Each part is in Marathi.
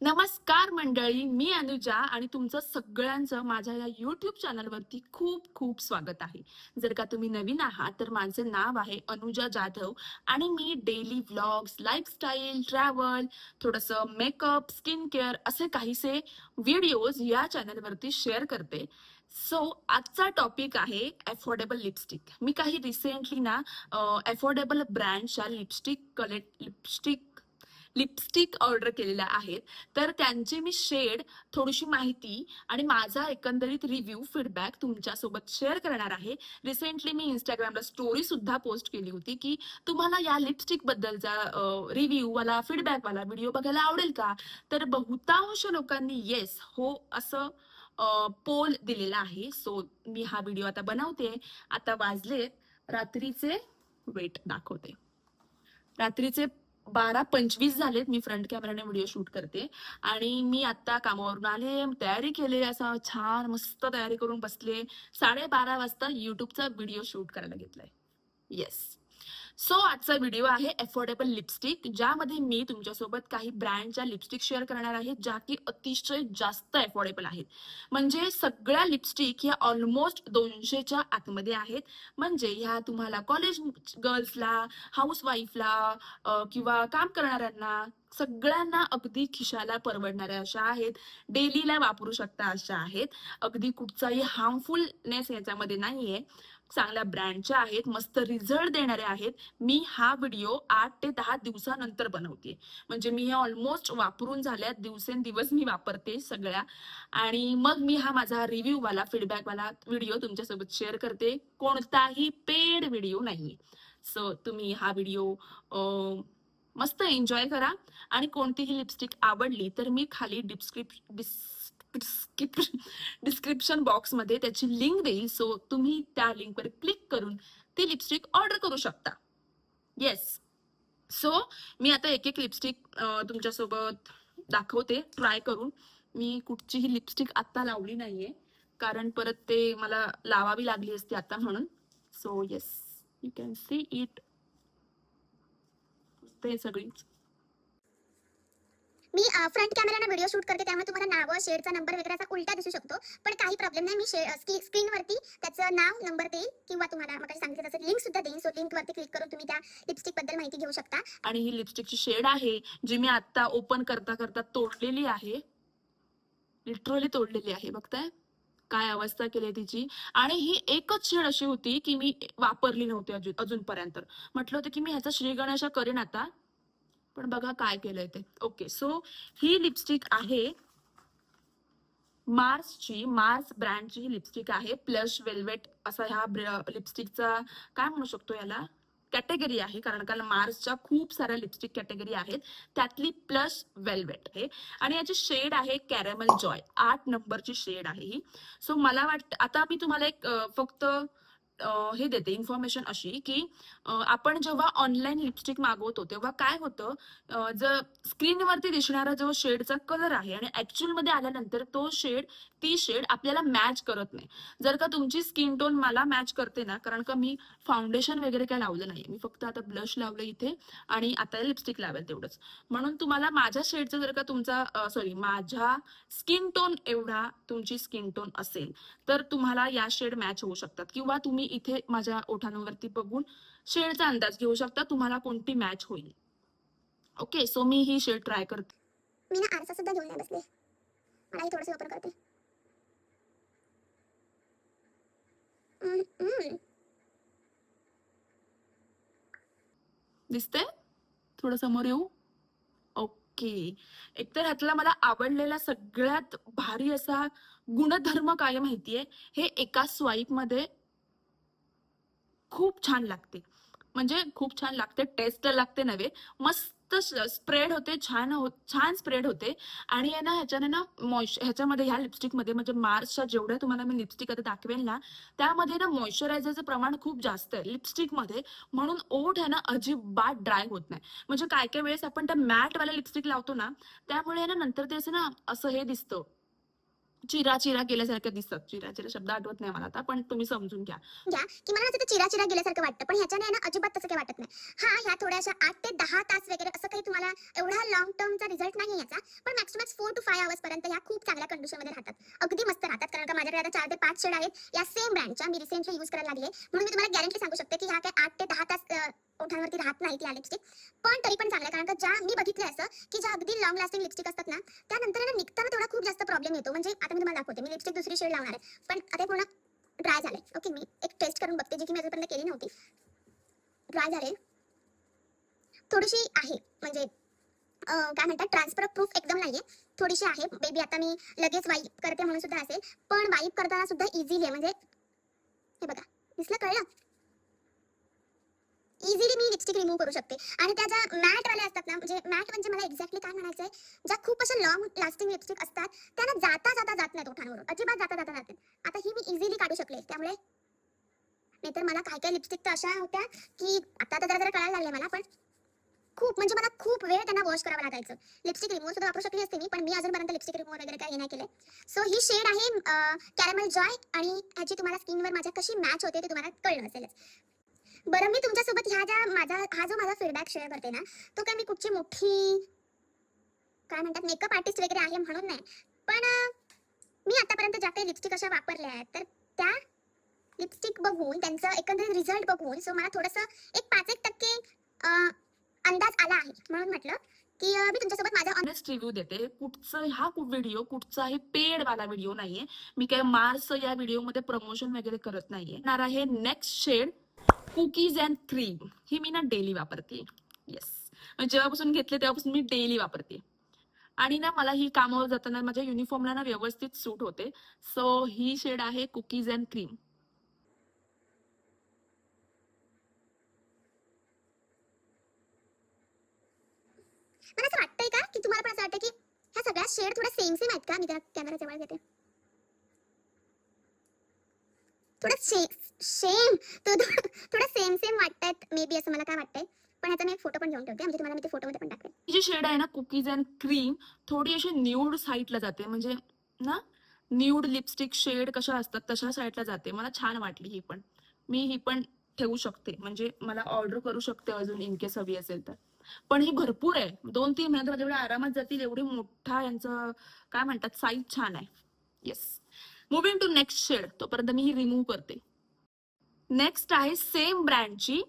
नमस्कार मंडळी मी अनुजा आणि तुमचं सगळ्यांचं माझ्या या युट्यूब चॅनलवरती खूप खूप स्वागत आहे. जर का तुम्ही नवीन आहात तर माझे नाव आहे अनुजा जाधव आणि मी डेली व्लॉग्स लाईफस्टाईल ट्रॅव्हल थोडंसं मेकअप स्किन केअर असे काहीसे व्हिडिओज या चॅनलवरती शेअर करते. सो आजचा टॉपिक आहे अफोर्डेबल लिपस्टिक मी काही रिसेंटली ना अफोर्डेबल ब्रँडच्या lipstick collect lipstick lipstick order केलेल्या आहेत. तर त्यांचे मी शेड थोडीशी माहिती आणि माझा एकंदरीत रिव्ह्यू फीडबॅक तुमच्यासोबत शेअर करणार आहे. रिसेंटली मी इंस्टाग्रामला स्टोरी सुद्धा पोस्ट केली होती की तुम्हाला या लिपस्टिक बद्दलचा रिव्ह्यू वाला फीडबॅक वाला व्हिडिओ बघायला आवडेल का? तर बहुतांश लोकांनी येस हो असं पोल दिलेला आहे. सो मी हा व्हिडिओ आता बनवते. आता वाजले रात्रीचे वेट दाखवते. रात्रीचे बारा पंचवीस झालेत मी फ्रंट कॅमेराने व्हिडिओ शूट करते. आणि मी आता कामावरून आले तयारी केली असं छान मस्त तयारी करून बसले. साडेबारा वाजता युट्यूबचा व्हिडिओ शूट करायला घेतलाय. येस सो आजचा व्हिडिओ आहे अफोर्डेबल लिपस्टिक ज्यामध्ये मी तुमच्यासोबत काही ब्रँडच्या लिपस्टिक शेअर करणार आहे ज्या की अतिशय जास्त अफोर्डेबल आहेत. म्हणजे सगळ्या लिपस्टिक ह्या ऑलमोस्ट दोनशेच्या आतमध्ये आहेत. म्हणजे ह्या तुम्हाला कॉलेज गर्ल्सला हाऊस वाईफला किंवा काम करणाऱ्यांना सगळ्यांना अगदी खिशाला परवडणाऱ्या अशा आहेत. डेलीला वापरू शकता अशा आहेत. अगदी कुठचाही हार्मफुलनेस याच्यामध्ये नाहीये. चांगल्या ब्रँडच्या आहेत मस्त रिझल्ट देणाऱ्या आहेत मी हा व्हिडिओ आठ ते दहा दिवसानंतर बनवते. म्हणजे मी हे ऑलमोस्ट वापरून झाल्या दिवसेंदिवस मी वापरते सगळ्या. आणि मग मी हा माझा रिव्ह्यू वाला फीडबॅक वाला व्हिडिओ तुमच्यासोबत शेअर करते. कोणताही पेड व्हिडिओ नाही. सो तुम्ही हा व्हिडिओ मस्त एन्जॉय करा. आणि कोणतीही लिपस्टिक आवडली तर मी खाली डिस्क्रिप डिस् डिस्क्रिप्शन बॉक्समध्ये त्याची लिंक देईल. सो तुम्ही त्या लिंकवर क्लिक करून ती लिपस्टिक ऑर्डर करू शकता. येस सो मी आता एक एक लिपस्टिक तुमच्यासोबत दाखवते. ट्राय करून. मी कुठचीही लिपस्टिक आत्ता लावली नाहीये. कारण परत ते मला लावावी लागली असती आता म्हणून. So yes you can see it ते सगळीच मी फ्रंट कॅमेराने व्हिडिओ शूट करते त्यामुळे तुम्हाला नावं शेडचा नंबर वगैरे असा उलटा दिसू शकतो. पण काही प्रॉब्लेम नाही. मी स्क्रीनवरती त्याचं नाव नंबर देईल किंवा तुम्हाला मग सांगितलं तसं लिंक सुद्धा देईल सो लिंकवरती क्लिक करून तुम्ही त्या लिपस्टिकबद्दल माहिती घेऊ शकता. आणि ही लिपस्टिकची शेड आहे जी मी आता ओपन करता करता तोडलेली आहे. लिटरली तोडलेली आहे. बघताय? काय अवस्था केली आहे तिची? आणि ही एकच शेड अशी होती की मी वापरली नव्हती अजून अजूनपर्यंत. म्हटलं होतं की मी ह्याचा श्रीगणेशा करेन आता. पण बघा काय केलंय ते. ओके सो ही लिपस्टिक आहे मार्सची मार्स ब्रँडची ही लिपस्टिक आहे. प्लस वेल्वेट असा ह्या लिपस्टिकचा काय म्हणू शकतो याला? कॅटेगरी आहे कारण का मार्सच्या खूप साऱ्या लिपस्टिक कॅटेगरी आहेत. त्यातली प्लस वेल्वेट आहे आणि याची शेड आहे कॅरेमल जॉय आठ नंबरची शेड आहे ही. सो मला वाटतं आता मी तुम्हाला एक फक्त हे देते इन्फॉर्मेशन अशी की आपण जेव्हा ऑनलाईन लिपस्टिक मागवतो तेव्हा काय होतं जर स्क्रीनवरती दिसणारा जो शेडचा कलर आहे आणि ऍक्च्युअलमध्ये आल्यानंतर तो शेड ती शेड आपल्याला मॅच करत नाही. जर का तुमची स्किन टोन मला मॅच करते ना कारण का मी फाउंडेशन वगैरे काय लावलं नाही मी फक्त आता ब्लश लावलं इथे आणि आता लिपस्टिक लावेल तेवढंच. म्हणून तुम्हाला माझ्या शेडचं जर का तुमचा सॉरी माझ्या स्किन टोन एवढा तुमची स्किन टोन असेल तर तुम्हाला या शेड मॅच होऊ शकतात. किंवा तुम्ही इथे माझ्या ओठांवरती बघून शेडचा अंदाज घेऊ शकता. तुम्हाला कोणती मॅच होईल. ओके सो मी ही शेड ट्राय करते. मी ना आरसा सुद्धा घेऊन नाही बसले. मलाही थोडंसं वापर करते. दिसते थोडं समोर येऊ? ओके. एकतर ह्यातला मला आवडलेला सगळ्यात भारी असा गुणधर्म काय माहितीये? हे एका स्वाईपमध्ये खूप छान लागते. म्हणजे खूप छान लागते टेस्ट लागते नव्हे मस्त स्प्रेड होते छान हो छान स्प्रेड होते. आणि आहे ना ह्याच्याने ना मॉइश्चर ह्याच्यामध्ये ह्या लिपस्टिकमध्ये म्हणजे मार्सच्या जेवढ्या तुम्हाला मी लिपस्टिक आता दाखवेल ना त्यामध्ये ना मॉइश्चरायझरचं प्रमाण खूप जास्त आहे लिपस्टिकमध्ये म्हणून ओठ आहे ना अजिबात ड्राय होत नाही. म्हणजे काय काय वेळेस आपण त्या मॅट लिपस्टिक लावतो ना त्यामुळे ना नंतर ते असं ना असं हे दिसतं. चिरा चिरा केल्यासारख्या दिसतात चिरा चिरा शब्द आठवत नाही मला आता पण तुम्ही समजून घ्या. घ्या की मला असं ते चिरा चिरा गेल्यासारखं वाटतं पण ह्याच्याने ना अजिबात तसं काही वाटत नाही. हा ह्या थोड्याशा आठ ते दहा तास वगैरे असं काही तुम्हाला एवढा लॉंग टर्मचा रिझल्ट नाही याचा पण max two max four two five hours पर्यंत ह्या खूप चांगल्या कंडिशनमध्ये राहतात. अगदी मस्त राहतात कारण का माझ्याकडे आता चार ते पाच शेड आहेत या सेम ब्रँडच्या मी रिसेंटली यूज करायला लागले. म्हणून मी तुम्हाला गॅरंटी सांगू शकते की ह्या काय आठ ते दहा तास ओठांवरती राहत नाही ती लिपस्टिक पण तरी पण चांगलं कारण का ज्या मी बघितलं असं की ज्या अगदी लॉंग लास्टिंग लिपस्टिक असतात ना त्यानंतर ना निघताना थोडा खूप जास्त प्रॉब्लेम येतो. म्हणजे आता मी तुम्हाला दाखवते मी लिपस्टिक दुसरी शेड लावणार आहे पण आता पूर्ण ड्राय झाले ओके मी एक टेस्ट करून बघते जी की मी अजूनपर्यंत केली नव्हती. ड्राय झाले. थोडीशी आहे म्हणजे काय म्हणतात ट्रान्सफर प्रूफ एकदम नाहीये. थोडीशी आहे बेबी आता मी लगेच वाईप करते म्हणून सुद्धा असेल. पण वाईप करताना सुद्धा इझिली आहे म्हणजे हे बघा दिसलं कळलं? इझिली मी लिपस्टिक रिमूव्ह करू शकते. आणि त्या ज्या मॅटवाल्या असतात ना म्हणजे मॅट म्हणजे मला एक्झॅक्टली काय म्हणायचं आहे ज्या खूप अशा लॉंग लास्टिंग लिपस्टिक असतात त्यांना जाता जाता जात नाहीत ओठांवरून. अजिबात जाता जाता जात आता ही मी इझिली काढू शकले त्यामुळे. नाहीतर मला काय काय लिपस्टिक तर अशा होत्या की आता आता जरा जरा कळायला लागले मला पण खूप म्हणजे मला खूप वेळ त्यांना वॉश करावा लागायचं. लिपस्टिक रिमूव्ह सुद्धा वापरू शकली असते मी पण मी अजूनपर्यंत लिपस्टिक रिमूव्ह वगैरे काही नाही केले सो ही शेड आहे कॅरमल जॉय आणि ह्याची तुम्हाला स्किनवर माझ्या कशी मॅच होते ते तुम्हाला कळलं असेलच. बरं मी तुमच्यासोबत ह्या ज्या माझा हा जो माझा फीडबॅक शेअर करते ना तो काय मी कुठची मोठी काय म्हणतात मेकअप आर्टिस्ट वगैरे आहे म्हणून नाही. पण मी आतापर्यंत ज्या काही लिपस्टिक अशा वापरल्या आहेत तर त्या लिपस्टिक बघून त्यांचं एकंदरीत रिझल्ट बघून सो मला थोडंसं एक पाच एक टक्के अंदाज आला आहे. म्हणून म्हटलं की मी तुमच्यासोबत माझा ऑनेस्ट रिव्ह्यू देते. कुठचं हा व्हिडिओ कुठचाही पेड वाला व्हिडिओ नाहीये. मी काय मार्स या व्हिडिओमध्ये प्रमोशन वगैरे करत नाहीये. येणार आहे next shade cookies and cream ही मी ना डेली वापरते. येस म्हणजे जेव्हापासून घेतले तेव्हापासून मी डेली वापरते. आणि ना मला ही कामावर जाताना माझ्या युनिफॉर्मला ना व्यवस्थित सूट होते. सो ही शेड आहे कुकीज अँड क्रीम मला असं वाटतंय का की तुम्हाला पण असं वाटतं की ह्या सगळ्या शेड थोड्या सेम सेम आहेत का? मी त्या कॅमेरा जवळ घेते. थोडं सेम थोडं सेम सेम वाटतायत मे बी असं मला काय वाटतंय. पण ह्याचा मी एक फोटो पण घेऊन ठेवते. म्हणजे तुम्हाला मी ते फोटोमध्ये पण टाकेल ही जी शेड आहे ना कुकीज अँड क्रीम थोडी अशी न्यूड साईडला जाते. म्हणजे ना न्यूड लिपस्टिक शेड कशा असतात तशा साईडला जाते. मला छान वाटली ही पण. मी ही पण ठेवू शकते. म्हणजे मला ऑर्डर करू शकते अजून इन केस हवी असेल तर. पण ही भरपूर आहे. दोन तीन महिन्यात माझ्या एवढ्या आरामात जातील. एवढी मोठा यांचं काय म्हणतात साईज छान आहे. Yes moving to next shade तोपर्यंत मी ही रिमूव्ह करते. नेक्स्ट आहे सेम ब्रँडची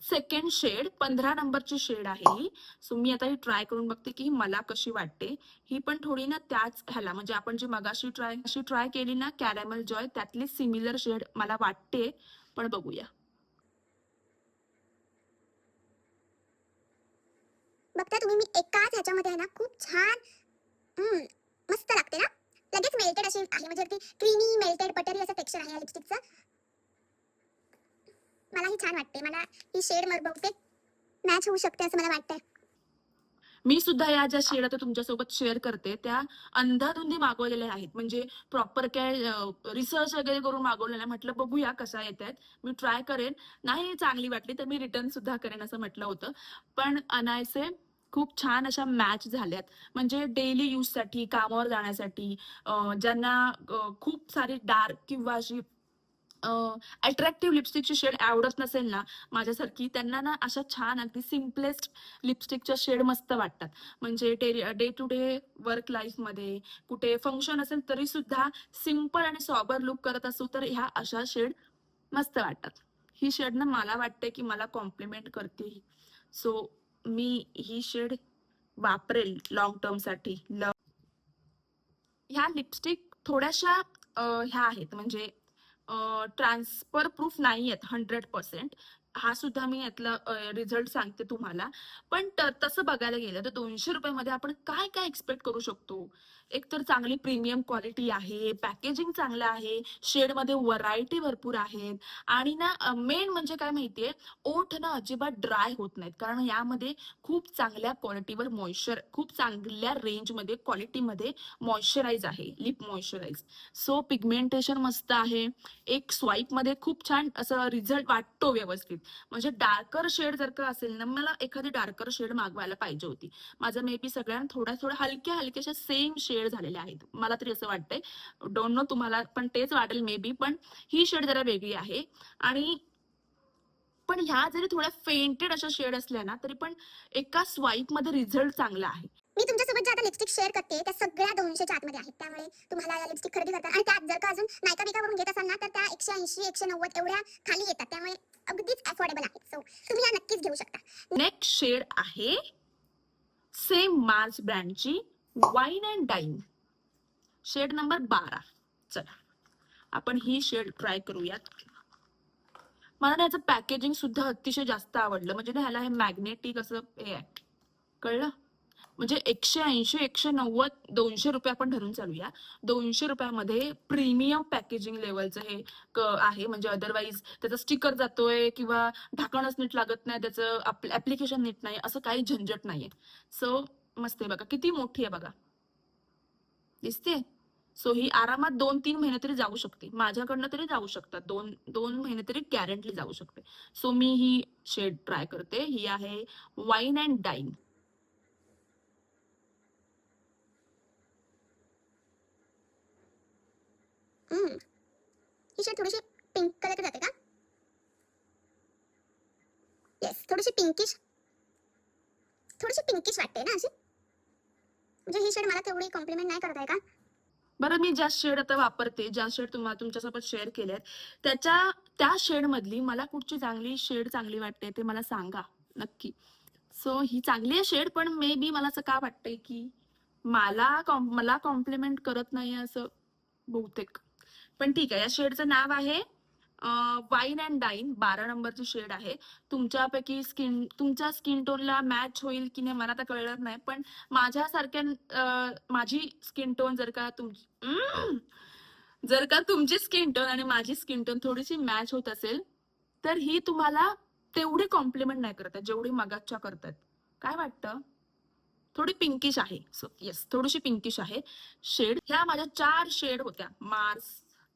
सेकंड शेड पंधरा नंबरची शेड आहे ही. सो मी आता ही ट्राय करून बघते की मला कशी वाटते. ही पण थोडी ना त्याच ह्याला म्हणजे आपण जी मगाशी ट्राय अशी ट्राय केली ना कॅरॅमल जॉय त्यातली सिमिलर शेड मला वाटते. पण बघूया. बघता तुम्ही मी एकाच ह्याच्यामध्ये आहे ना खूप छान मस्त लागते ना? लगेच मेल्टेड अशी आहे म्हणजे ती क्रीमी मेल्टेड बटरी असं टेक्स्चर आहे या लिपस्टिकचं मला ही छान वाटते. मला ही शेड बहुतेक मॅच होऊ शकते असं मला वाटतंय. मी सुद्धा या ज्या शेड आता तुमच्यासोबत शेअर करते त्या अंधाधुंदी मागवलेल्या आहेत. म्हणजे प्रॉपर काय रिसर्च वगैरे करून मागवलेल्या म्हटलं बघूया कशा येत आहेत मी ट्राय करेन. नाही चांगली वाटली तर मी रिटर्न सुद्धा करेन असं म्हटलं होतं. पण अनायसे खूप छान अशा मॅच झाल्यात. म्हणजे डेली यूजसाठी कामावर जाण्यासाठी ज्यांना खूप सारी डार्क किंवा अशी अट्रॅक्टिव्ह लिपस्टिकची शेड आवडत नसेल ना माझ्यासारखी त्यांना ना अशा छान अगदी सिम्पलेस्ट लिपस्टिकच्या शेड मस्त वाटतात. म्हणजे डे टू डे वर्क लाईफमध्ये कुठे फंक्शन असेल तरी सुद्धा सिंपल आणि सॉबर लुक करत असू तर ह्या अशा शेड मस्त वाटतात. ही शेड ना मला वाटते की मला कॉम्प्लिमेंट करते ही सो मी ही शेड वापरेल लॉंग टर्मसाठी ल ह्या लिपस्टिक थोड्याशा ह्या आहेत. म्हणजे ट्रान्सफर प्रूफ नाही आहेत हंड्रेड पर्सेंट हा सुद्धा मी यातला रिझल्ट सांगते तुम्हाला. पण तसं बघायला गेलं तर दोनशे रुपयामध्ये आपण काय काय एक्सपेक्ट करू शकतो? एक तर चांगली प्रीमियम क्वालिटी आहे पॅकेजिंग चांगलं आहे शेडमध्ये व्हरायटी भरपूर आहेत आणि ना मेन म्हणजे काय माहितीये ओठ ना अजिबात ड्राय होत नाहीत. कारण यामध्ये खूप चांगल्या क्वालिटीवर मॉइश्चर खूप चांगल्या रेंजमध्ये क्वालिटीमध्ये मॉइश्चराईज आहे लिप मॉइश्चराईज सो पिगमेंटेशन मस्त आहे. एक स्वाईपमध्ये खूप छान असं रिझल्ट वाटतो व्यवस्थित. म्हणजे डार्कर शेड जर का असेल ना मला एखादी डार्कर शेड मागवायला पाहिजे होती. माझं मे बी सगळ्यांना थोड्या थोड्या हलक्या हलक्याशा सेम शेड झालेल्या आहेत. मला तरी असं वाटतंय. डोंट नो तुम्हाला पण तेच वाटेल मे बी पण ही शेड जरा वेगळी आहे. आणि पण ह्या जरी थोड्या फेंटेड अशा शेड असल्या ना तरी पण एका स्वाईपमध्ये रिझल्ट चांगला आहे. मी तुमच्यासोबत जे आता लिपस्टिक शेअर करते त्या सगळ्या दोनशेच्या आतमध्ये आहेत. त्यामुळे तुम्हाला या लिपस्टिक खरेदी करता आणि त्यात जर का अजून नायका बिकावरून घेत असाल ना तर त्या एकशे ऐंशी एकशे नव्वद एवढ्या खाली येतात. त्यामुळे अगदीच अफोर्डेबल आहेत. सो तुम्ही या नक्कीच घेऊ शकता. नेक्स्ट शेड आहे सेम मार्स ब्रँडची wine and dine shade number बारा. चला. आपण ही शेड ट्राय करूयात. मला ना याचं पॅकेजिंग सुद्धा अतिशय जास्त आवडलं. म्हणजे ना ह्याला हे मॅग्नेटिक असं हे आहे. कळलं? म्हणजे एकशे ऐंशी एकशे नव्वद दोनशे रुपये आपण धरून चालूया. दोनशे रुपयामध्ये प्रीमियम पॅकेजिंग लेवलचं हे क- आहे. म्हणजे अदरवाईज त्याचा स्टिकर जातोय किंवा ढाकणच नीट लागत नाही. त्याचं ऍप्लिकेशन नीट नाही. असं काही झंझट नाहीये. सो मस्त आहे बघा. किती मोठी आहे बघा. दिसते? सो ही आरामात दोन तीन महिने तरी जाऊ शकते. माझ्याकडनं तरी जाऊ शकतात. दोन दोन महिने तरी गॅरंटली जाऊ शकते. सो मी ही शेड ट्राय करते. ही आहे वाईन अँड डाईन ही शेड थोडीशी पिंक कलर जाते का? येस थोडीशी पिंकिश थोडीशी पिंकिश वाटते ना अशी? म्हणजे ही शेड मला तेवढी कॉम्प्लिमेंट नाही करत आहे का? बरं मी ज्या शेड आता वापरते ज्या शेड तुम्हाला तुमच्यासोबत शेअर केल्यात त्याच्या त्या शेड मधली मला कुठची चांगली शेड चांगली वाटते ते मला सांगा नक्की. सो ही चांगली आहे शेड पण मे बी मला असं का वाटतंय की मला कॉम- मला कॉम्प्लिमेंट करत नाही असं बहुतेक. पण ठीक आहे या शेडचं नाव आहे वाईन अँड डाईन बारा नंबरची शेड आहे. तुमच्यापैकी स्किन तुमच्या स्किन टोनला मॅच होईल की नाही मला तर कळणार नाही. पण माझ्यासारख्या माझी स्किन टोन जर का तुम जर का तुमची स्किन टोन आणि माझी स्किन टोन थोडीशी मॅच होत असेल तर ही तुम्हाला तेवढी कॉम्प्लिमेंट नाही करत जेवढी मगाच्या करतात. काय वाटतं? थोडी पिंकिश आहे. सो येस थोडीशी पिंकिश आहे. शेड ह्या माझ्या चार शेड होत्या. मार्स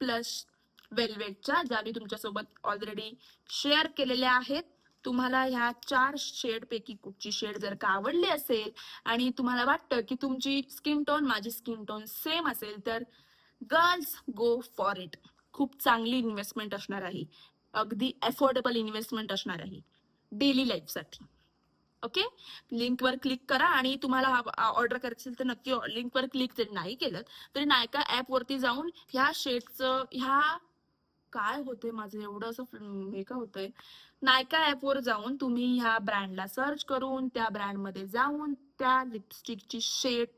प्लस वेलवेटच्या ज्या मी तुमच्यासोबत ऑलरेडी शेअर केलेल्या आहेत तुम्हाला ह्या चार शेड पैकी कुठची शेड जर का आवडली असेल आणि तुम्हाला वाटतं की तुमची स्किन टोन माझी स्किन टोन सेम असेल तर गर्ल्स गो फॉर इट खूप चांगली इन्व्हेस्टमेंट असणार आहे. अगदी अफोर्डेबल इन्व्हेस्टमेंट असणार आहे. डेली लाईफसाठी ओके लिंकवर क्लिक करा आणि तुम्हाला ऑर्डर करायची असेल तर नक्की लिंकवर क्लिक जरी नाही केलं तरी नायका ऍपवरती जाऊन ह्या शेडचं ह्या काय होतंय माझं? एवढं असं हे का होतंय? नायका ऍप जाऊन तुम्ही ह्या ब्रँडला सर्च करून त्या ब्रँडमध्ये जाऊन त्या लिपस्टिकची शेड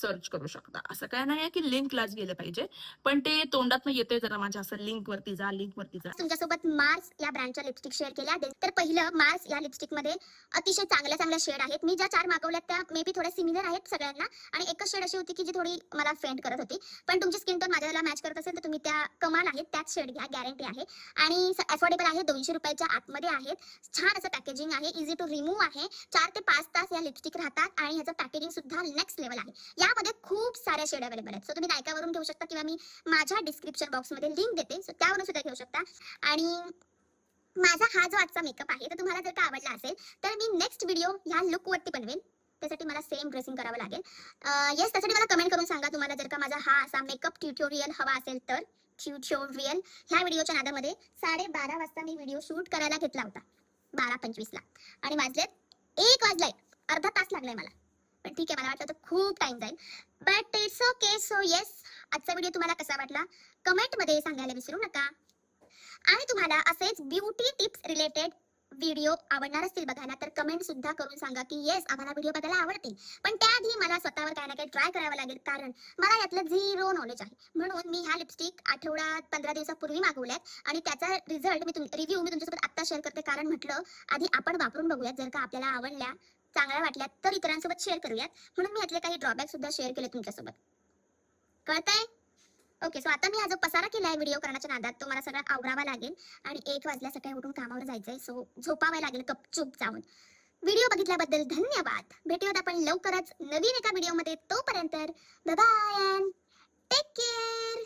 सर्च करू शकता. असं काय नाही की लिंकलाच गेलं पाहिजे. पण ते तोंडात येते जरा माझ्या असं लिंक वरती जा लिंक वरती जा. तुमच्यासोबत मार्स या ब्रँडच्या लिपस्टिक शेअर केल्या तर पहिलं मार्स या लिपस्टिकमध्ये अतिशय चांगल्या चांगल्या शेड आहेत. मी ज्या चार मागवल्यात त्या मे बी थोड्या सिमिलर आहेत सगळ्यांना. आणि एकच शेड अशी होती की जी थोडी मला फेंट करत होती. पण तुमची स्किन टोन माझ्याला मॅच करत असेल तर तुम्ही त्या कमाल आहेत. त्याच शेड घ्या गॅरंटी आहे. आणि अफोर्डेबल आहे दोनशे रुपयाच्या आतमध्ये आहेत. छान असं पॅकेजिंग आहे. इझी टू रिमूव्ह आहे. चार ते पाच तास या लिपस्टिक राहतात. आणि ह्याचं पॅकेजिंग सुद्धा नेक्स्ट लेवल आहे. यामध्ये खूप साऱ्या शेड अवेलेबल आहेत. सो तुम्ही नायकावरून घेऊ शकता किंवा मी माझ्या डिस्क्रिप्शन बॉक्समध्ये लिंक देते. सो त्यावरून सुद्धा घेऊ शकता. आणि माझा हा जो आजचा मेकअप आहे तर तुम्हाला जर का आवडला असेल तर मी नेक्स्ट व्हिडिओ ह्या लुक वरती बनवेन त्यासाठी मला सेम ड्रेसिंग करावं लागेल. येस त्यासाठी मला कमेंट करून सांगा तुम्हाला जर का माझा हा असा मेकअप ट्युटोरियल हवा असेल तर ट्युटोरियल ह्या व्हिडिओच्या नादामध्ये साडेबारा वाजता मी व्हिडिओ शूट करायला घेतला होता. बारा पंचवीसला. आणि वाजलेत एक वाजलाय. अर्धा तास लागलाय मला. पण ठीक आहे मला वाटलं तर खूप टाइम जाईल. But it's okay so yes आजचा व्हिडिओ तुम्हाला कसा वाटला? कमेंटमध्ये सांगायला विसरू नका. आणि तुम्हाला असेच ब्युटी टिप्स रिलेटेड व्हिडिओ आवडणार असतील बघायला तर कमेंट सुद्धा करून सांगा की येस आम्हाला व्हिडिओ बघायला आवडतील. पण त्याआधी मला स्वतःवर काही ना काही ट्राय करावं लागेल कारण मला यातलं झिरो नॉलेज आहे. म्हणून मी ह्या लिपस्टिक आठवडा पंधरा दिवसापूर्वी मागवल्यात आणि त्याचा रिझल्ट मी रिव्ह्यू मी तुमच्यासोबत आत्ता शेअर करते. कारण म्हटलं आधी आपण वापरून बघूयात जर का आपल्याला आवडल्या चांगल्या वाटल्या तर इतरांसोबत शेअर करूयात. म्हणून मी यातले काही ड्रॉबॅक सुद्धा शेअर केले तुमच्यासोबत. कळतंय? ओके सो आता मी हा जो पसारा केलाय व्हिडिओ करण्याच्या नादात. तो मला सगळा आवरावा लागेल. आणि एक वाजल्या सकाळी उठून कामावर जायचंय सो झोपावं लागेल कपचूप जाऊन. व्हिडिओ बघितल्याबद्दल धन्यवाद. भेटूयात आपण लवकरच नवीन एका व्हिडिओमध्ये तोपर्यंत बाय टेक केअर